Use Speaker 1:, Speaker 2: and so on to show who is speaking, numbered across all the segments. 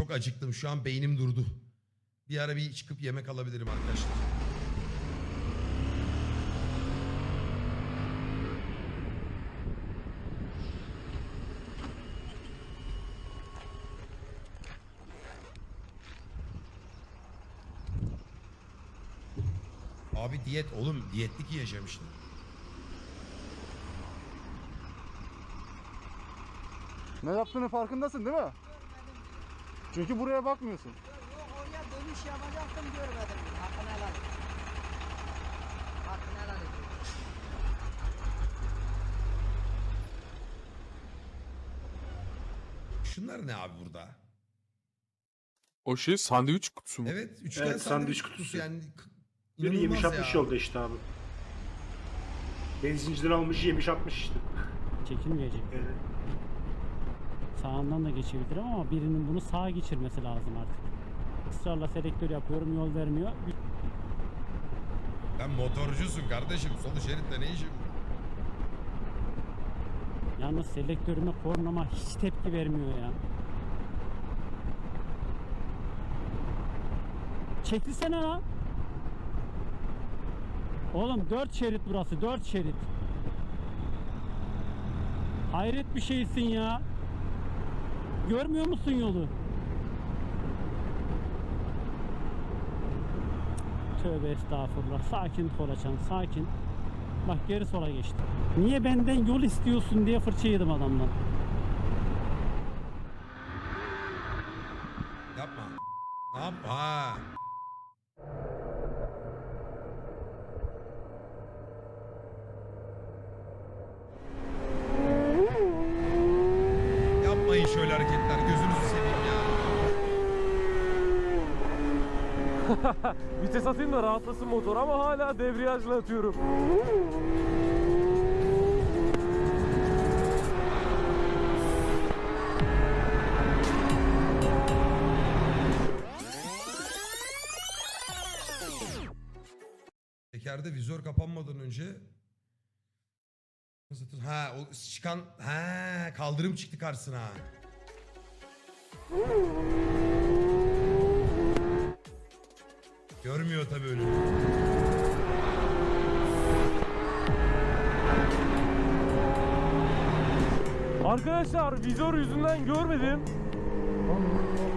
Speaker 1: çok acıktım. Şu an beynim durdu. Bir ara bir çıkıp yemek alabilirim arkadaşlar. Abi diyet oğlum diyetlik yiyeceğim işte.
Speaker 2: Ne yaptığını farkındasın değil mi? Çünkü buraya bakmıyorsun.
Speaker 3: Yok oraya dönüş yapacaktım görmedim. Hakkını helal et. Hakkını helal et.
Speaker 1: Şunlar ne abi burada?
Speaker 4: O şey sandviç kutusu mu?
Speaker 1: Evet üçgen
Speaker 5: Evet,
Speaker 1: sandviç,
Speaker 5: sandviç
Speaker 1: kutusu
Speaker 5: kutusu.
Speaker 1: yani.
Speaker 5: Biri
Speaker 1: İnanılmaz
Speaker 5: yemiş
Speaker 1: ya.
Speaker 5: atmış yolda işte abi. Benzinciden almış yemiş atmış işte.
Speaker 6: Çekilmeyecek.
Speaker 5: Evet.
Speaker 6: Sağından da geçebilirim ama birinin bunu sağa geçirmesi lazım artık. Israrla selektör yapıyorum yol vermiyor.
Speaker 1: Ben motorcusun kardeşim. Solu şeritte ne var?
Speaker 6: Yalnız selektörüme kornama hiç tepki vermiyor ya. Çekilsene lan. Oğlum 4 şerit burası 4 şerit. Hayret bir şeysin ya. Görmüyor musun yolu? Tövbe estağfurullah. Sakin Koraçan sakin. Bak geri sola geçti. Niye benden yol istiyorsun diye fırça yedim adamdan.
Speaker 1: Yapma. Yapma? Ha. Yapmayın şöyle hareketler. Gözünüzü seveyim ya.
Speaker 7: Vites atayım da rahatlasın motor ama hala debriyajla atıyorum.
Speaker 1: Tekerde vizör kapanmadan önce Ha o çıkan ha kaldırım çıktı karşısına. Görmüyor tabii önünü.
Speaker 7: Arkadaşlar vizör yüzünden görmedim.
Speaker 1: Anam.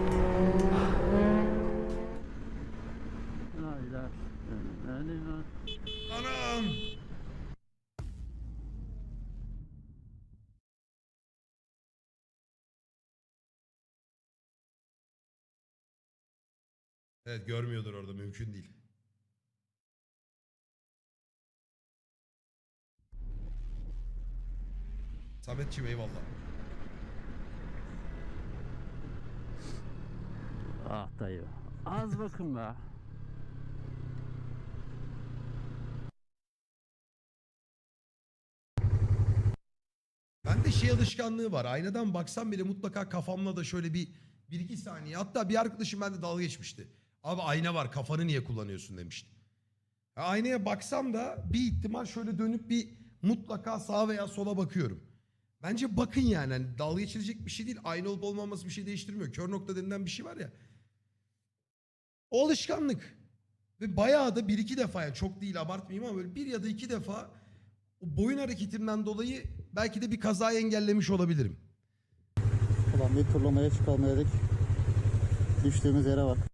Speaker 1: Evet görmüyordur orada mümkün değil. Sametçiğim eyvallah.
Speaker 6: Ah dayı. Az bakın be.
Speaker 1: Bende şey alışkanlığı var. Aynadan baksam bile mutlaka kafamla da şöyle bir, bir iki saniye. Hatta bir arkadaşım bende dalga geçmişti. Abi ayna var kafanı niye kullanıyorsun demişti. Ya aynaya baksam da bir ihtimal şöyle dönüp bir mutlaka sağa veya sola bakıyorum. Bence bakın yani. Hani dalga geçilecek bir şey değil. Ayna olup olmaması bir şey değiştirmiyor. Kör nokta denilen bir şey var ya. O alışkanlık. Ve bayağı da bir iki defa yani çok değil abartmayayım ama böyle bir ya da iki defa o boyun hareketimden dolayı belki de bir kazayı engellemiş olabilirim.
Speaker 2: Ulan bir turlamaya çıkalım. Düştüğümüz yere bak.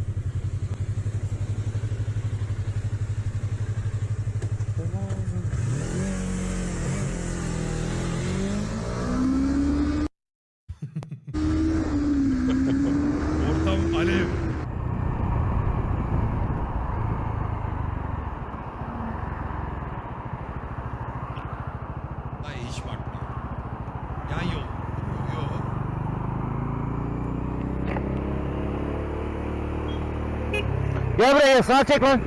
Speaker 6: Gel buraya sağa çek lan.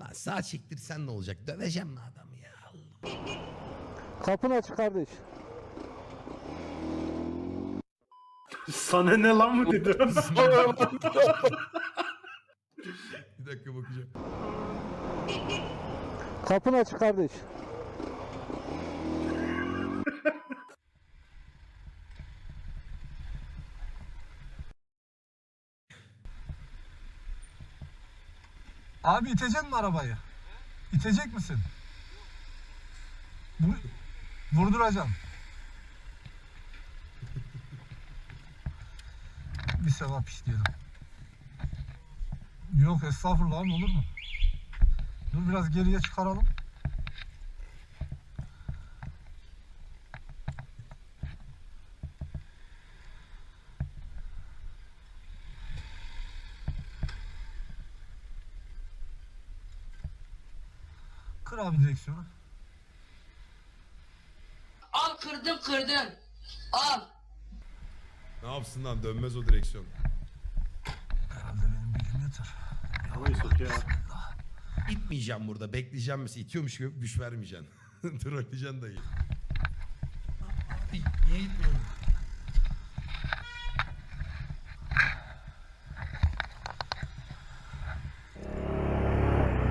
Speaker 1: Lan sağ çektirsen ne olacak? Döveceğim mi adamı ya? Allah.
Speaker 2: Kapını aç kardeş.
Speaker 5: Sana ne lan mı dedi?
Speaker 1: Bir dakika bakacağım.
Speaker 2: Kapını aç kardeş.
Speaker 8: Abi itecek mi arabayı? İtecek misin? Bu, vurduracağım. Bir sevap istiyorum. Yok estağfurullah olur mu? Dur biraz geriye çıkaralım. Kır abi direksiyonu.
Speaker 9: Al kırdım kırdım. Al.
Speaker 1: Ne yapsın lan dönmez o direksiyon.
Speaker 8: Herhalde benim bilgim yeter.
Speaker 5: Havayı sokuyor ya.
Speaker 1: İtmeyeceğim burada. Bekleyeceğim mesela. İtiyormuş gibi güç vermeyeceksin. Trolleyeceksin dayı. Abi niye itmiyorsun?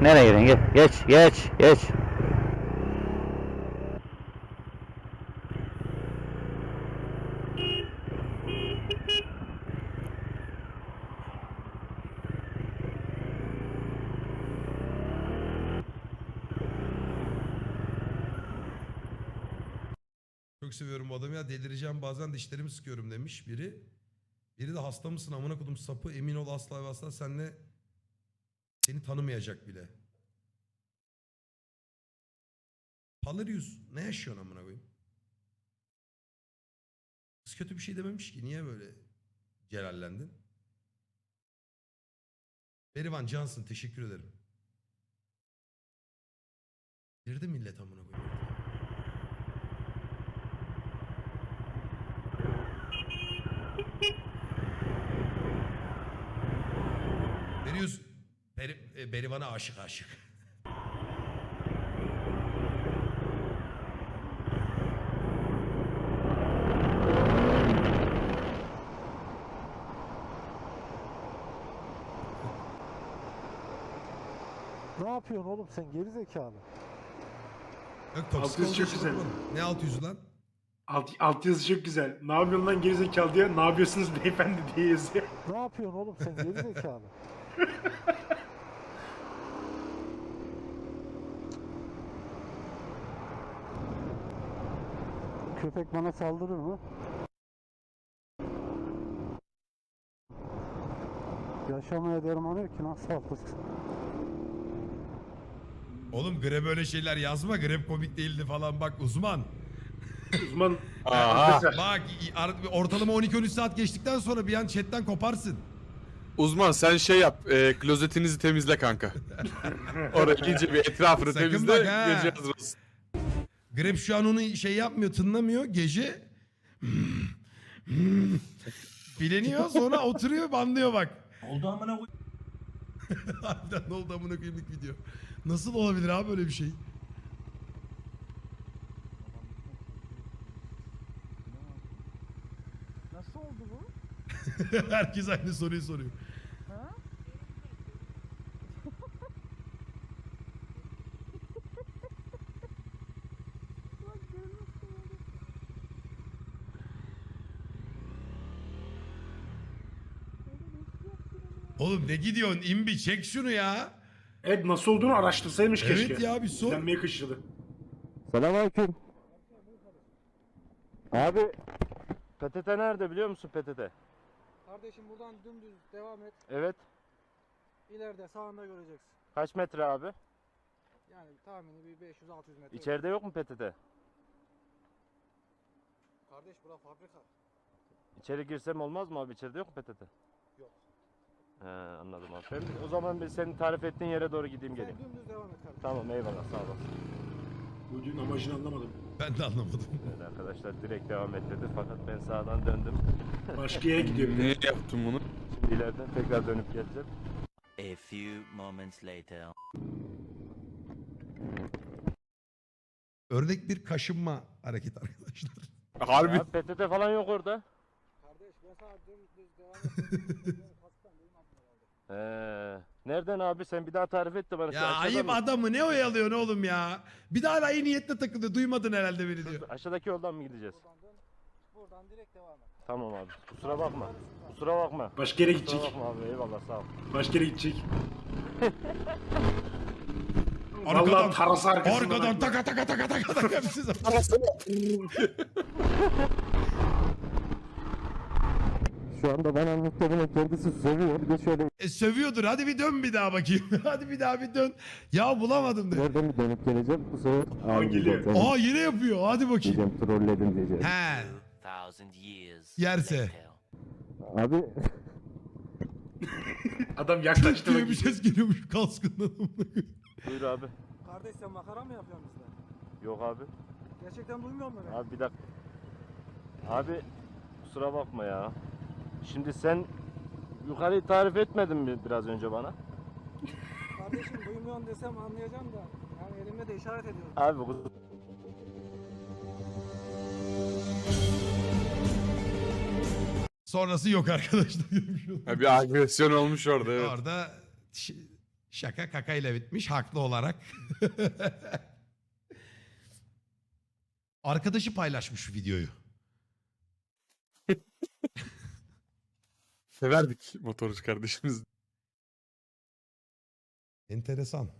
Speaker 2: Nereye gidiyorsun? Geç, geç, geç, geç.
Speaker 1: Çok seviyorum bu adamı ya delireceğim bazen dişlerimi sıkıyorum demiş biri. Biri de hasta mısın amına kodum sapı emin ol asla ve asla senle seni tanımayacak bile. Palarius ne yaşıyorsun amına koyayım? Kız kötü bir şey dememiş ki niye böyle celallendin? Berivan Johnson teşekkür ederim. Girdi millet amına koyayım. Berivan'a aşık aşık.
Speaker 8: Ne yapıyorsun oğlum sen geri zekalı?
Speaker 1: Yok toksik
Speaker 5: yüz
Speaker 1: olduğu
Speaker 5: çok
Speaker 1: için
Speaker 5: güzel.
Speaker 1: Ne alt yüzü lan?
Speaker 5: Alt, alt yazı çok güzel. Ne yapıyorsun lan gerizekalı diye. Ne yapıyorsunuz beyefendi diye yazıyor.
Speaker 8: Ne yapıyorsun oğlum sen geri zekalı?
Speaker 2: Köpek bana saldırır mı? Yaşamaya dermanı yok ki nasıl saldırsın?
Speaker 1: Oğlum Greb öyle şeyler yazma. Greb komik değildi falan bak uzman.
Speaker 5: Uzman.
Speaker 4: Aha.
Speaker 1: Bak ortalama 12-13 saat geçtikten sonra bir an chatten koparsın.
Speaker 4: Uzman sen şey yap. E, klozetinizi temizle kanka. Oraya iyice bir etrafını
Speaker 1: Sakın
Speaker 4: temizle.
Speaker 1: bak.
Speaker 4: Gece hazır olsun.
Speaker 1: Greb şu an onu şey yapmıyor, tınlamıyor. Gece bileniyor sonra oturuyor banlıyor bak.
Speaker 10: Oldu amına koy.
Speaker 1: Harbiden ne oldu amına koyayım video. Nasıl olabilir abi böyle bir şey?
Speaker 3: Nasıl oldu bu?
Speaker 1: Herkes aynı soruyu soruyor. Oğlum ne gidiyorsun? İmbi çek şunu ya.
Speaker 5: Evet nasıl olduğunu araştırsaymış
Speaker 1: Evet
Speaker 5: keşke.
Speaker 1: ya, bir sor.
Speaker 5: İzlenmeye kışladı.
Speaker 2: Selamünaleyküm.
Speaker 7: Abi PTT nerede biliyor musun PTT?
Speaker 2: Kardeşim buradan dümdüz devam et.
Speaker 7: Evet.
Speaker 2: İleride sağında göreceksin.
Speaker 7: Kaç metre abi?
Speaker 2: Yani tahmini bir 500-600 metre.
Speaker 7: İçeride yok mu PTT?
Speaker 2: Kardeş bura fabrika.
Speaker 7: İçeri girsem olmaz mı abi? İçeride yok mu PTT?
Speaker 2: Yok.
Speaker 7: He anladım abi. Ben o zaman ben senin tarif ettiğin yere doğru gideyim geleyim.
Speaker 2: dümdüz devam et kardeşim.
Speaker 7: Tamam eyvallah sağ olasın.
Speaker 5: Bu videonun amacını anlamadım.
Speaker 1: Ben de anlamadım.
Speaker 7: Evet arkadaşlar direkt devam et dedi fakat ben sağdan döndüm.
Speaker 5: Başka yere gidiyor bir de.
Speaker 4: Niye yaptın bunu?
Speaker 7: Şimdi ileriden tekrar dönüp geleceğim.
Speaker 10: A few moments later.
Speaker 1: Örnek bir kaşınma hareket arkadaşlar.
Speaker 4: Harbi.
Speaker 7: Ya PTT falan yok orada.
Speaker 2: Kardeş ben sana dümdüz devam et.
Speaker 7: He. Nereden abi sen bir daha tarif et de bana.
Speaker 1: Ya ayıp
Speaker 7: mı?
Speaker 1: adamı ne oyalıyorsun oğlum ya? Bir daha hala iyi niyetle takılıyor. Duymadın herhalde beni diyor.
Speaker 7: Aşağıdaki yoldan mı gideceğiz?
Speaker 2: Buradan direkt devam et.
Speaker 7: Tamam abi. Kusura bakma. Kusura bakma.
Speaker 5: Başka yere
Speaker 7: Kusura
Speaker 5: gidecek.
Speaker 7: bakma abi. Eyvallah sağ ol.
Speaker 5: Başka yere gidecek.
Speaker 1: Arkadan,
Speaker 5: Vallahi tarası arkasından.
Speaker 1: arkadan taka taka taka taka taka hepsi
Speaker 2: Şu anda bana muhtemelen kendisi sövüyor. Bir de şöyle
Speaker 1: E, sövüyordur. Hadi bir dön bir daha bakayım. Hadi bir daha bir dön. Ya bulamadım de.
Speaker 2: nereden mi dönüp geleceğim? Bu sefer
Speaker 5: geliyor.
Speaker 2: diyeceğim,
Speaker 1: Aa yine yapıyor. Hadi bakayım.
Speaker 2: diyeceğim trolledim diyeceğim.
Speaker 1: He.
Speaker 10: Thousand years
Speaker 1: Yerse.
Speaker 10: later.
Speaker 2: Abi
Speaker 5: Adam yaklaştı.
Speaker 1: diye bir ses geliyormuş kaskından.
Speaker 7: Buyur abi.
Speaker 8: Kardeş sen makara mı yapıyorsun bizle?
Speaker 7: Yok abi.
Speaker 8: Gerçekten duymuyor musun beni?
Speaker 7: Abi bir dakika. Abi kusura bakma ya. Şimdi sen yukarıyı tarif etmedin mi biraz önce bana?
Speaker 8: Kardeşim duymuyorsun desem anlayacağım da. Yani elimle de işaret ediyorum.
Speaker 7: Abi bu-
Speaker 1: Sonrası yok arkadaşlar.
Speaker 4: Ha, bir agresyon olmuş orada evet.
Speaker 1: Orada ş- şaka kakayla bitmiş haklı olarak. Arkadaşı paylaşmış videoyu.
Speaker 4: Severdik motorcu kardeşimiz.
Speaker 1: Enteresan.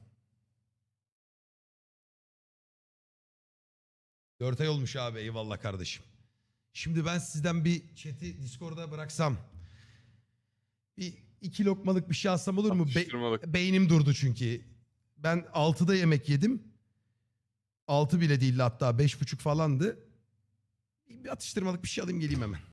Speaker 1: 4 ay olmuş abi eyvallah kardeşim. Şimdi ben sizden bir chat'i Discord'a bıraksam. Bir iki lokmalık bir şey alsam olur mu? Be- beynim durdu çünkü. Ben 6'da yemek yedim. 6 bile değildi hatta 5.30 falandı. Bir atıştırmalık bir şey alayım geleyim hemen.